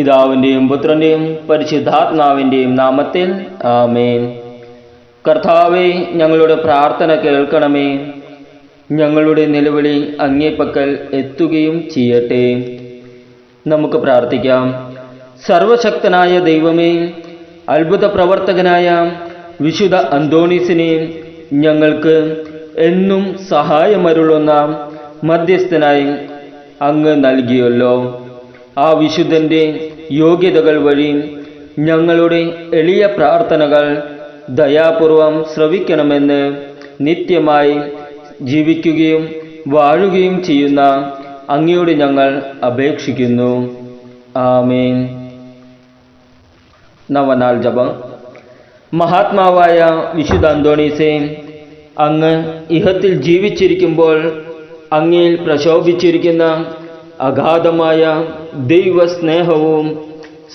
പിതാവിന്റെയും പുത്രന്റെയും പരിശുദ്ധാത്മാവിന്റെയും നാമത്തിൽ ആമേൻ. കർത്താവെ ഞങ്ങളുടെ പ്രാർത്ഥന കേൾക്കണമേ. ഞങ്ങളുടെ നിലവിളി അങ്ങേപ്പക്കൽ എത്തുകയും ചെയ്യട്ടെ. നമുക്ക് പ്രാർത്ഥിക്കാം. സർവശക്തനായ ദൈവമേ അത്ഭുത പ്രവർത്തകനായ വിശുദ്ധ അന്തോണീസിനെ ഞങ്ങൾക്ക് എന്നും സഹായമരുളുന്ന മധ്യസ്ഥനായി അങ്ങ് നൽകിയല്ലോ. ആ വിശുദ്ധന്റെ യോഗ്യതകൾ വഴി ഞങ്ങളുടെ എളിയ പ്രാർത്ഥനകൾ ദയാപൂർവം ശ്രവിക്കണമെന്ന് നിത്യമായി ജീവിക്കുകയും വാഴുകയും ചെയ്യുന്ന അങ്ങയോട് ഞങ്ങൾ അപേക്ഷിക്കുന്നു. ആമേൻ. നവനാൾ ജപം. മഹാത്മാവായ വിശുദ്ധ അന്തോണീസെ അങ്ങ് ഇഹത്തിൽ ജീവിച്ചിരിക്കുമ്പോൾ അങ്ങയിൽ പ്രശോഭിച്ചിരിക്കുന്ന അഗാധമായ ദൈവസ്നേഹവും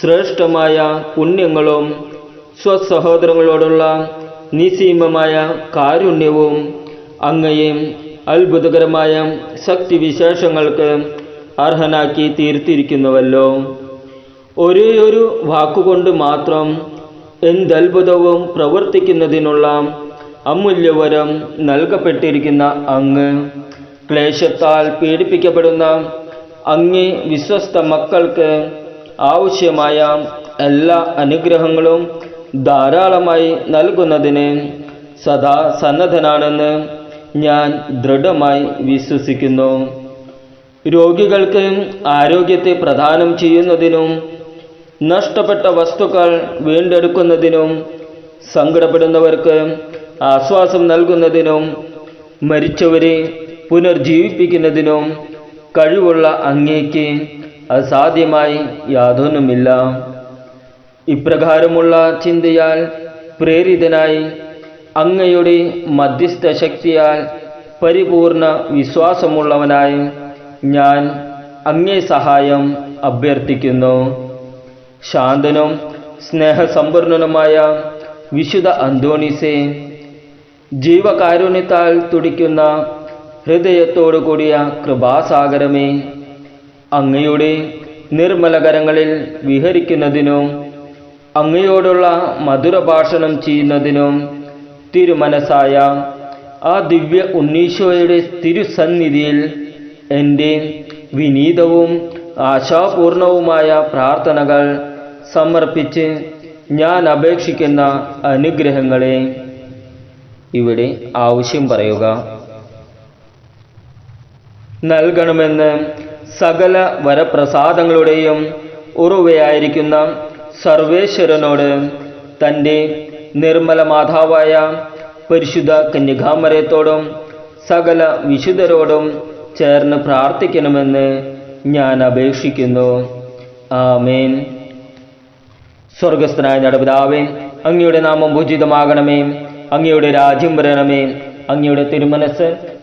ശ്രേഷ്ഠമായ പുണ്യങ്ങളും സ്വസഹോദരങ്ങളോടുള്ള നിസീമമായ കാരുണ്യവും അങ്ങയെ അത്ഭുതകരമായ ശക്തിവിശേഷങ്ങൾക്ക് അർഹനാക്കി തീർത്തിരിക്കുന്നുവല്ലോ. ഒരേ ഒരു വാക്കുകൊണ്ട് മാത്രം എന്തത്ഭുതവും പ്രവർത്തിക്കുന്നതിനുള്ള അമൂല്യവരം നൽകപ്പെട്ടിരിക്കുന്ന അങ്ങ് ക്ലേശത്താൽ പീഡിപ്പിക്കപ്പെടുന്ന അങ്ങേ വിശ്വസ്ത മക്കൾക്ക് ആവശ്യമായ എല്ലാ അനുഗ്രഹങ്ങളും ധാരാളമായി നൽകുന്നതിന് സദാ സന്നദ്ധനാണെന്ന് ഞാൻ ദൃഢമായി വിശ്വസിക്കുന്നു. രോഗികൾക്ക് ആരോഗ്യത്തെ പ്രദാനം ചെയ്യുന്നതിനും നഷ്ടപ്പെട്ട വസ്തുക്കൾ വീണ്ടെടുക്കുന്നതിനും സങ്കടപ്പെടുന്നവർക്ക് ആശ്വാസം നൽകുന്നതിനും മരിച്ചവരെ പുനർജീവിപ്പിക്കുന്നതിനും കഴിവുള്ള അങ്ങേക്ക് അസാധ്യമായി യാതൊന്നുമില്ല. ഇപ്രകാരമുള്ള ചിന്തയാൽ പ്രേരിതനായി അങ്ങയുടെ മധ്യസ്ഥ ശക്തിയാൽ പരിപൂർണ വിശ്വാസമുള്ളവനായി ഞാൻ അങ്ങേ സഹായം അഭ്യർത്ഥിക്കുന്നു. ശാന്തനും സ്നേഹസമ്പൂർണനുമായ വിശുദ്ധ അന്തോണിസെ ജീവകാരുണ്യത്താൽ തുടിക്കുന്ന ഹൃദയത്തോടു കൂടിയ കൃപാസാഗരമേ അങ്ങയുടെ നിർമ്മലകരങ്ങളിൽ വിഹരിക്കുന്നതിനും അങ്ങയോടുള്ള മധുരഭാഷണം ചെയ്യുന്നതിനും തിരുമനസായ ആ ദിവ്യ ഉണ്ണീശോയുടെ തിരുസന്നിധിയിൽ എന്റെ വിനീതവും ആശാപൂർണവുമായ പ്രാർത്ഥനകൾ സമർപ്പിച്ച് ഞാൻ അപേക്ഷിക്കുന്ന അനുഗ്രഹങ്ങളെ ഇവിടെ ആവശ്യം പറയുക. നൽകണമെന്ന് സകല വരപ്രസാദങ്ങളുടെയും ഉറവയായിരിക്കുന്ന സർവേശ്വരനോട് തന്റെ നിർമ്മല മാതാവായ പരിശുദ്ധ കന്യകാമരയത്തോടും സകല വിശുദ്ധരോടും ചേർന്ന് പ്രാർത്ഥിക്കണമെന്ന് ഞാൻ അപേക്ഷിക്കുന്നു. ആമേൻ. സ്വർഗസ്ഥനായ നടപിതാവേ അങ്ങയുടെ നാമം ഭൂജിതമാകണമേ അങ്ങയുടെ രാജ്യം വരണമേ അങ്ങയുടെ തിരുമനസ്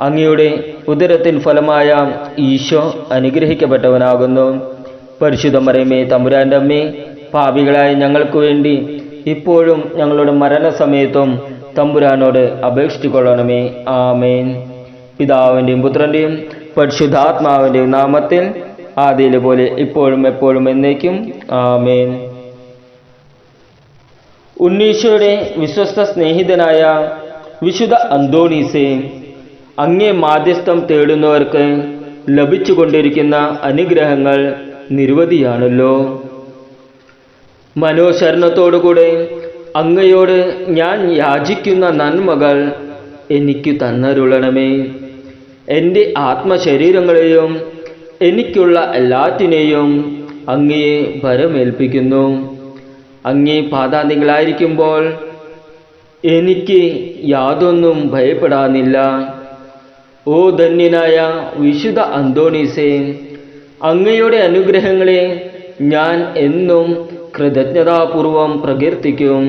അങ്ങയുടെ ഉദരത്തിൻ ഫലമായ ഈശോ അനുഗ്രഹിക്കപ്പെട്ടവനാകുന്നു. പരിശുദ്ധ മറിയമേ തമ്പുരാന്റെ അമ്മേ പാപികളായ ഞങ്ങൾക്ക് വേണ്ടി ഇപ്പോഴും ഞങ്ങളുടെ മരണസമയത്തും തമ്പുരാനോട് അപേക്ഷിച്ചുകൊള്ളണമേ ആമേൻ. പിതാവിന്റെയും പുത്രന്റെയും പരിശുദ്ധാത്മാവിന്റെയും നാമത്തിൽ ആദ്യയിലെ പോലെ ഇപ്പോഴും എപ്പോഴും എന്നേക്കും. ആമേൻ. ഉണ്ണീശോയുടെ വിശ്വസ്ത സ്നേഹിതനായ വിശുദ്ധ അന്തോണീസെ അങ്ങേ മാധ്യസ്ഥം തേടുന്നവർക്ക് ലഭിച്ചുകൊണ്ടിരിക്കുന്ന അനുഗ്രഹങ്ങൾ നിരവധിയാണല്ലോ. മനോശരണത്തോടുകൂടെ അങ്ങയോട് ഞാൻ യാചിക്കുന്ന നന്മകൾ എനിക്ക് തന്നരുളണമേ. എന്റെ ആത്മശരീരങ്ങളെയും എനിക്കുള്ള എല്ലാറ്റിനെയും അങ്ങയെ ഭരമേൽപ്പിക്കുന്നു. അങ്ങേ പാതാന്തികളായിരിക്കുമ്പോൾ എനിക്ക് യാതൊന്നും ഭയപ്പെടാനില്ല. ഓ ധന്യനായ വിശുദ്ധ അന്തോണീസേ അങ്ങയുടെ അനുഗ്രഹങ്ങളെ ഞാൻ എന്നും കൃതജ്ഞതാപൂർവം പ്രകീർത്തിക്കും.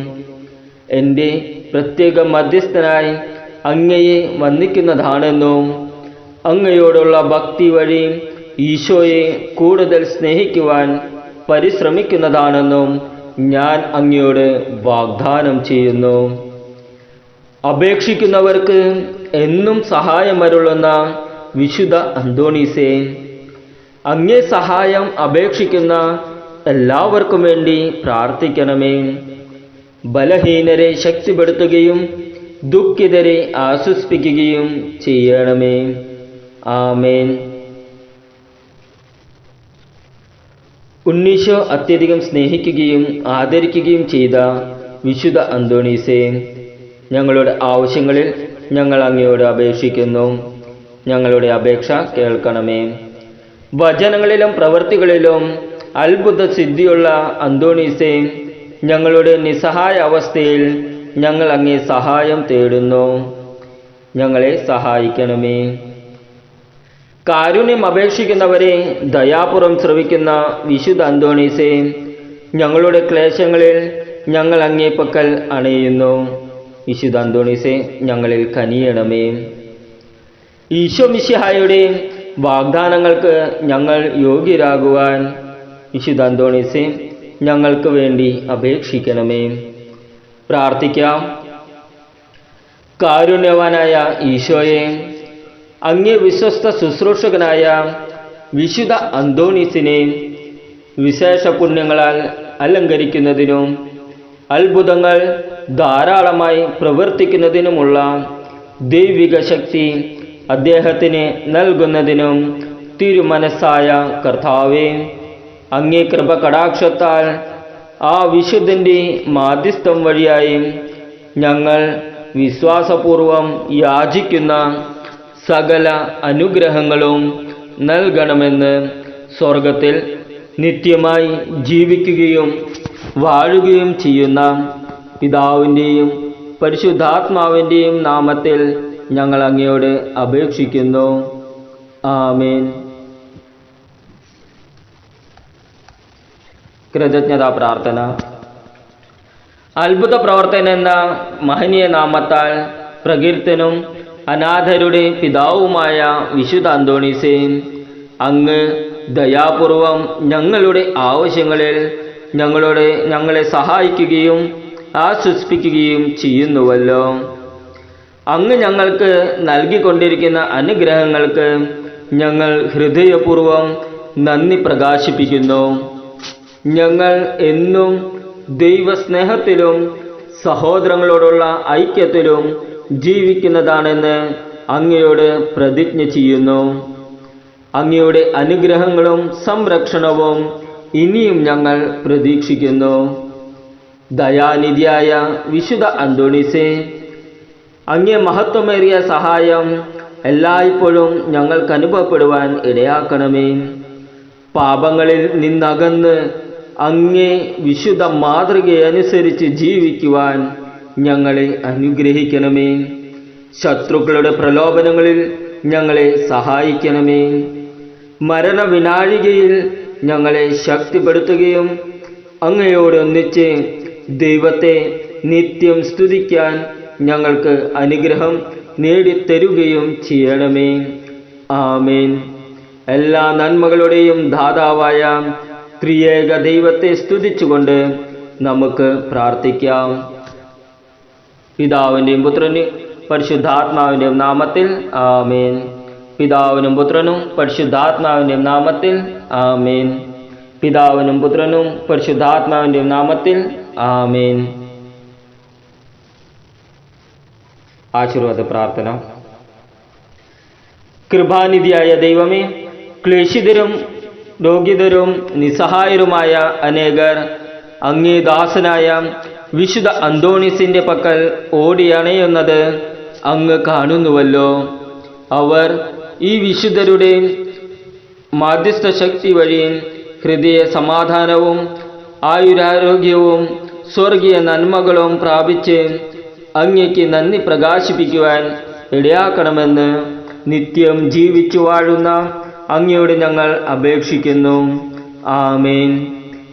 എന്റെ പ്രത്യേക മധ്യസ്ഥനായി അങ്ങയെ വന്ദിക്കുന്നതാണെന്നും അങ്ങയോടുള്ള ഭക്തി വഴി ഈശോയെ കൂടുതൽ സ്നേഹിക്കുവാൻ പരിശ്രമിക്കുന്നതാണെന്നും ഞാൻ അങ്ങയോട് വാഗ്ദാനം ചെയ്യുന്നു. അപേക്ഷിക്കുന്നവർക്ക് എന്നും സഹായമരുളുന്ന വിശുദ്ധ അന്തോണീസേ അങ്ങേ സഹായം അപേക്ഷിക്കുന്ന എല്ലാവർക്കും വേണ്ടി പ്രാർത്ഥിക്കണമേ. ബലഹീനരെ ശക്തിപ്പെടുത്തുകയും ദുഃഖിതരെ ആശ്വസിപ്പിക്കുകയും ചെയ്യണമേ. ആമേൻ. ഉണ്ണീശോ അത്യധികം സ്നേഹിക്കുകയും ആദരിക്കുകയും ചെയ്ത വിശുദ്ധ അന്തോണീസേ ഞങ്ങളുടെ ആവശ്യങ്ങളിൽ ഞങ്ങൾ അങ്ങയോട് അപേക്ഷിക്കുന്നു. ഞങ്ങളുടെ അപേക്ഷ കേൾക്കണമേ. വചനങ്ങളിലും പ്രവൃത്തികളിലും അത്ഭുത സിദ്ധിയുള്ള അന്തോണീസെ ഞങ്ങളുടെ നിസ്സഹായ അവസ്ഥയിൽ ഞങ്ങൾ അങ്ങേ സഹായം തേടുന്നു. ഞങ്ങളെ സഹായിക്കണമേ. കാരുണ്യം അപേക്ഷിക്കുന്നവരെ ദയാപുറം ശ്രവിക്കുന്ന വിശുദ്ധ അന്തോണീസെ ഞങ്ങളുടെ ക്ലേശങ്ങളിൽ ഞങ്ങൾ അങ്ങേ പക്കൽ അണയുന്നു. വിശുദ്ധ അന്തോണീസെ ഞങ്ങളിൽ കനിയണമേ. ഈശോ മിശിഹായുടെ വാഗ്ദാനങ്ങൾക്ക് ഞങ്ങൾ യോഗ്യരാകുവാൻ വിശുദ്ധ അന്തോണീസെ ഞങ്ങൾക്ക് വേണ്ടി അപേക്ഷിക്കണമേ. പ്രാർത്ഥിക്കാം. കാരുണ്യവാനായ ഈശോയെ അങ്ങേ വിശ്വസ്ത ശുശ്രൂഷകനായ വിശുദ്ധ അന്തോണീസിനെ വിശേഷ പുണ്യങ്ങളാൽ അലങ്കരിക്കുന്നതിനും അത്ഭുതങ്ങൾ ധാരാളമായി പ്രവർത്തിക്കുന്നതിനുമുള്ള ദൈവിക ശക്തി അദ്ദേഹത്തിന് നൽകുന്നതിനും തിരുമനസ്സായ കർത്താവേ അങ്ങേ കൃപ കടാക്ഷത്താൽ ആ വിശുദ്ധന്റെ മാധ്യസ്ഥം വഴിയായി ഞങ്ങൾ വിശ്വാസപൂർവം യാചിക്കുന്ന സകല അനുഗ്രഹങ്ങളും നൽകണമെന്ന് സ്വർഗത്തിൽ നിത്യമായി ജീവിക്കുകയും വാഴുകയും ചെയ്യുന്ന പിതാവിന്റെയും പരിശുദ്ധാത്മാവിന്റെയും നാമത്തിൽ ഞങ്ങൾ അങ്ങയോട് അപേക്ഷിക്കുന്നു. ആമേൻ. കൃതജ്ഞതാ പ്രാർത്ഥന. അത്ഭുത പ്രവർത്തനം എന്ന മഹനീയ നാമത്താൽ പ്രകീർത്തനും അനാഥരുടെ പിതാവുമായ വിശുദ്ധ അന്തോണീസേ അങ്ങ് ദയാപൂർവം ഞങ്ങളുടെ ആവശ്യങ്ങളിൽ ഞങ്ങളുടെ ഞങ്ങളെ സഹായിക്കുകയും ആശ്വസിപ്പിക്കുകയും ചെയ്യുന്നുവല്ലോ. അങ്ങ് ഞങ്ങൾക്ക് നൽകിക്കൊണ്ടിരിക്കുന്ന അനുഗ്രഹങ്ങൾക്ക് ഞങ്ങൾ ഹൃദയപൂർവം നന്ദി പ്രകാശിപ്പിക്കുന്നു. ഞങ്ങൾ എന്നും ദൈവസ്നേഹത്തിലും സഹോദരങ്ങളോടുള്ള ഐക്യത്തിലും ജീവിക്കുന്നതാണെന്ന് അങ്ങയോട് പ്രതിജ്ഞ ചെയ്യുന്നു. അങ്ങയുടെ അനുഗ്രഹങ്ങളും സംരക്ഷണവും ഇനിയും ഞങ്ങൾ പ്രതീക്ഷിക്കുന്നു. ദയാനിധിയായ വിശുദ്ധ അന്തോണീസേ അങ്ങേ മഹത്വമേറിയ സഹായം എല്ലായ്പ്പോഴും ഞങ്ങൾക്ക് അനുഭവപ്പെടുവാൻ ഇടയാക്കണമേ. പാപങ്ങളിൽ നിന്നകന്ന് അങ്ങേ വിശുദ്ധ മാതൃകയനുസരിച്ച് ജീവിക്കുവാൻ ഞങ്ങളെ അനുഗ്രഹിക്കണമേ. ശത്രുക്കളുടെ പ്രലോഭനങ്ങളിൽ ഞങ്ങളെ സഹായിക്കണമേ. മരണവിനാഴികയിൽ ഞങ്ങളെ ശക്തിപ്പെടുത്തുകയും അങ്ങയോടൊന്നിച്ച് ദൈവത്തെ നിത്യം സ്തുതിക്കാൻ ഞങ്ങൾക്ക് അനുഗ്രഹം നേടിത്തരുകയും ചെയ്യണമേ. ആമേൻ. എല്ലാ നന്മകളുടെയും ദാതാവായ ത്രിയേക ദൈവത്തെ സ്തുതിച്ചുകൊണ്ട് നമുക്ക് പ്രാർത്ഥിക്കാം. പിതാവിന്റെയും പുത്രന് പരിശുദ്ധാത്മാവിന്റെയും നാമത്തിൽ ആമേൻ. പിതാവിനും പുത്രനും പരിശുദ്ധാത്മാവിന്റെയും നാമത്തിൽ ആമേൻ. പിതാവിനും പുത്രനും പരിശുദ്ധാത്മാവിന്റെയും നാമത്തിൽ ആമേൻ. ആശീർവാദ പ്രാർത്ഥന. കൃപാനിധിയായ ദൈവമേ ക്ലേശിതരും രോഗിതരും നിസ്സഹായരുമായ അനേകർ അങ്ങേ ദാസനായ വിശുദ്ധ അന്തോണിസിന്റെ പക്കൽ ഓടിയണയുന്നത് അങ്ങ് കാണുന്നുവല്ലോ. അവർ ഈ വിശുദ്ധരുടെ മാധ്യസ്ഥ ശക്തി വഴി ഹൃദയ സമാധാനവും ആയുരാരോഗ്യവും സ്വർഗീയ നന്മകളും പ്രാപിച്ച് അങ്ങയ്ക്ക് നന്ദി പ്രകാശിപ്പിക്കുവാൻ ഇടയാക്കണമെന്ന് നിത്യം ജീവിച്ചു വാഴുന്ന അങ്ങയോട് ഞങ്ങൾ അപേക്ഷിക്കുന്നു. ആമേൻ.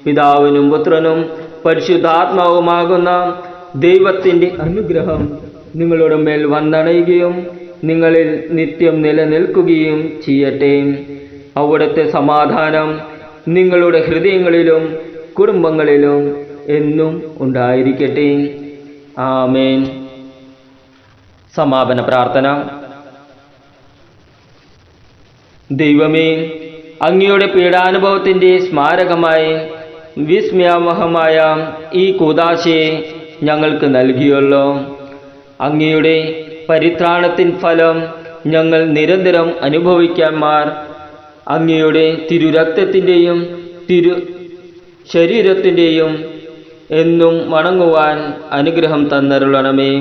പിതാവിനും പുത്രനും പരിശുദ്ധാത്മാവുമാകുന്ന ദൈവത്തിന്റെ അനുഗ്രഹം നിങ്ങളുടെ മേൽ വന്നണയുകയും നിങ്ങളിൽ നിത്യം നിലനിൽക്കുകയും ചെയ്യട്ടെ. അവിടുത്തെ സമാധാനം നിങ്ങളുടെ ഹൃദയങ്ങളിലും കുടുംബങ്ങളിലും എന്നും ഉണ്ടായിരിക്കട്ടെ. ആമേൻ. സമാപന പ്രാർത്ഥന. ദൈവമേ അങ്ങയുടെ പീഡാനുഭവത്തിന്റെ സ്മാരകമായി വിസ്മയാമഹമായ ഈ കൂതാശയെ ഞങ്ങൾക്ക് നൽകിയല്ലോ. അങ്ങയുടെ പരിത്രാണത്തിൻ ഫലം ഞങ്ങൾ നിരന്തരം അനുഭവിക്കാൻമാർ അങ്ങയുടെ തിരുരക്തത്തിന്റെയും തിരു ശരീരത്തിന്റെയും എന്നും വണങ്ങുവാൻ അനുഗ്രഹം തന്നരുളണമേ.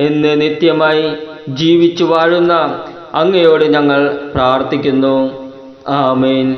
എന്ന് നിത്യമായി ജീവിച്ചു വാഴുന്ന അങ്ങയോട് ഞങ്ങൾ പ്രാർത്ഥിക്കുന്നു. ആമേൻ.